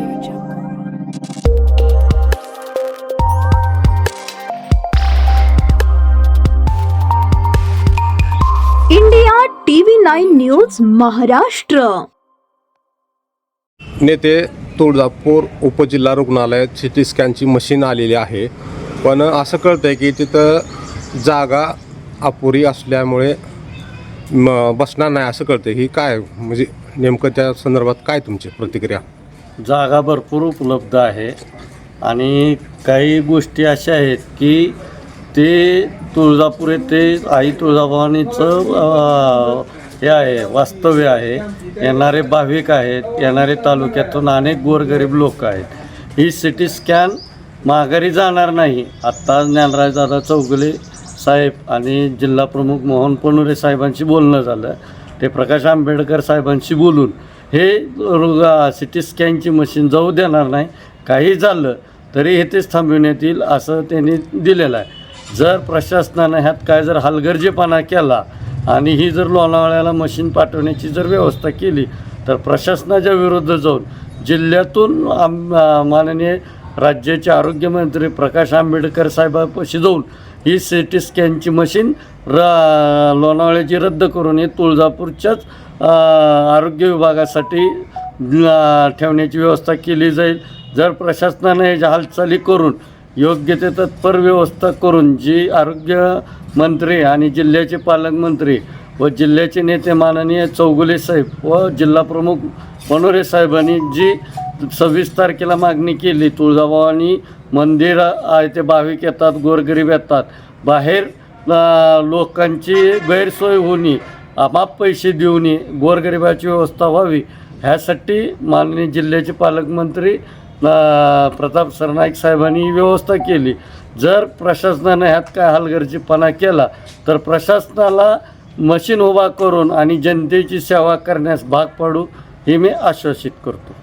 Audio Jungle. India TV nine news Maharashtra. नेते तुळजापूर उपजिल्हा रुग्णालयात सी टी स्कॅनची मशीन आलेली आहे. पण असं कळतं आहे की तिथं जागा अपुरी असल्यामुळे म बसणार नाही असं कळतं की काय म्हणजे नेमकं त्या संदर्भात काय तुमची प्रतिक्रिया? जागा भरपूर उपलब्ध आहे. आणि काही गोष्टी अशा आहेत की ते तुळजापूर येथे आई तुळजाभवानीचं हे आहे वास्तव्य आहे. येणारे भाविक आहेत येणारे तालुक्यातून अनेक गोरगरीब लोक आहेत. ही सिटी स्कॅन माघारी जाणार नाही. आत्ता ज्ञानराज दादा चौगुले साहेब आणि जिल्हा प्रमुख मोहन पनुरे साहेबांशी बोलणं झालं. ते प्रकाश आंबेडकर साहेबांशी बोलून हे सी टी स्कॅनची मशीन जाऊ देणार नाही. काही झालं तरी येथेच थांबविण्यात येईल असं त्यांनी दिलेलं आहे. जर प्रशासनानं ह्यात काय जर हलगर्जीपणा केला आणि ही जर लोणावळ्याला मशीन पाठवण्याची जर व्यवस्था केली तर प्रशासनाच्या विरुद्ध जाऊन जिल्ह्यातून आम माननीय राज्याचे आरोग्यमंत्री प्रकाश आंबेडकर साहेबापाशी जाऊन ही सी टी स्कॅनची मशीन र लोणावळ्याची रद्द करून ही तुळजापूरच्याच आरोग्य विभागासाठी ठेवण्याची व्यवस्था केली जाईल. जर प्रशासनाने ह्याच्या हालचाली करून योग्य ते तत्पर व्यवस्था करून जी आरोग्य मंत्री आणि जिल्ह्याचे पालकमंत्री व जिल्ह्याचे नेते माननीय चौगुले साहेब व जिल्हाप्रमुख मनोरे साहेबांनी जी सव्वीस तारखेला मागणी केली. तुळजाभवानी मंदिर आहे ते भाविक येतात गोरगरीब येतात. बाहेर लोकांची गैरसोय होणे आपाप पैसे देऊन गोरगरिबाची व्यवस्था व्हावी ह्यासाठी माननीय जिल्ह्याचे पालकमंत्री प्रताप सरनाईक साहेबांनी ही व्यवस्था केली. जर प्रशासनानं ह्यात काय हलगर्जीपणा केला तर प्रशासनाला मशीन उभा करून आणि जनतेची सेवा करण्यास भाग पाडू हे मी आश्वासित करतो.